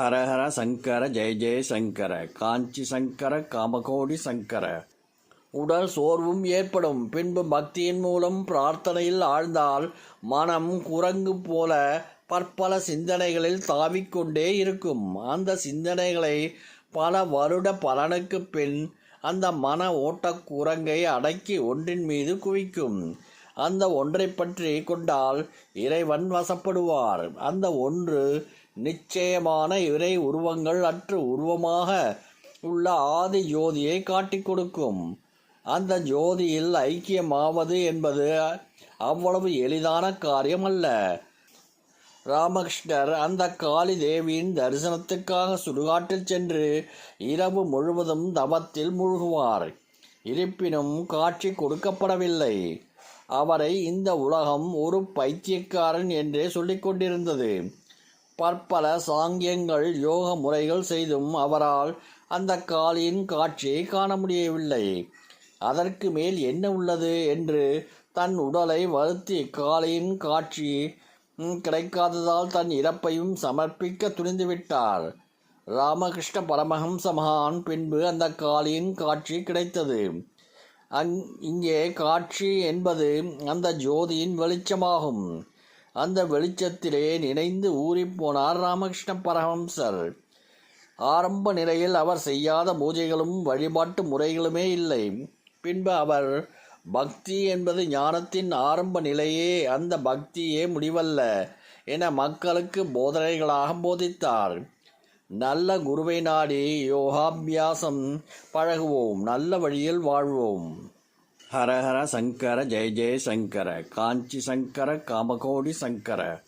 ஹரஹர சங்கர ஜெய ஜெய சங்கர காஞ்சி சங்கர காமகோடி சங்கர. உடல் சோர்வும் ஏற்படும். பின்பு பக்தியின் மூலம் பிரார்த்தனையில் ஆழ்ந்தால் மனம் குரங்கு போல பற்பல சிந்தனைகளில் தாவிக்கொண்டே இருக்கும். அந்த சிந்தனைகளை பல வருட பலனுக்கு பின் அந்த மன ஓட்டக் குரங்கை அடக்கி ஒன்றின் மீது குவிக்கும். அந்த ஒன்றை பற்றி கொண்டால் இறைவன் வசப்படுவார். அந்த ஒன்று நிச்சயமான இறை உருவங்கள் அற்று உருவமாக உள்ள ஆதி ஜோதியை காட்டிக் கொடுக்கும். அந்த ஜோதியில் ஐக்கியமாவது என்பது அவ்வளவு எளிதான காரியம் அல்ல ராமகிருஷ்ணர் அந்த காளி தேவியின் தரிசனத்துக்காக சுடுகாட்டில் சென்று இரவு முழுவதும் தவத்தில் மூழ்குவார். இருப்பினும் காட்சி கொடுக்கப்படவில்லை. அவரை இந்த உலகம் ஒரு பைத்தியக்காரன் என்றே சொல்லிக் கொண்டிருந்தது. பற்பல சாங்கியங்கள் யோக முறைகள் செய்தும் அவரால் அந்த காளியின் காட்சியை காண முடியவில்லை. அதற்கு மேல் என்ன உள்ளது என்று தன் உடலை வருத்தி காளியின் காட்சி கிடைக்காததால் தன் இறப்பையும் சமர்ப்பிக்க துணிந்துவிட்டார். ராமகிருஷ்ண பரமஹம்ச மகான் பின்பு அந்த காளியின் காட்சி கிடைத்தது. அங் இங்கே காட்சி என்பது அந்த ஜோதியின் வெளிச்சமாகும். அந்த வெளிச்சத்திலே நினைந்து ஊறிப்போனார் ராமகிருஷ்ண பரமஹம்சர். ஆரம்ப நிலையில் அவர் செய்யாத பூஜைகளும் வழிபாட்டு முறைகளுமே இல்லை. பின்பு அவர் பக்தி என்பது ஞானத்தின் ஆரம்ப நிலையே அந்த பக்தியே முடிவல்ல என மக்களுக்கு போதனைகளாக போதித்தார். நல்ல குருவை நாடி யோகாபியாசம் பழகுவோம். நல்ல வழியில் வாழ்வோம். ஹரஹர சங்கர ஜெய ஜெய சங்கர காஞ்சி சங்கர காமகோடி சங்கர.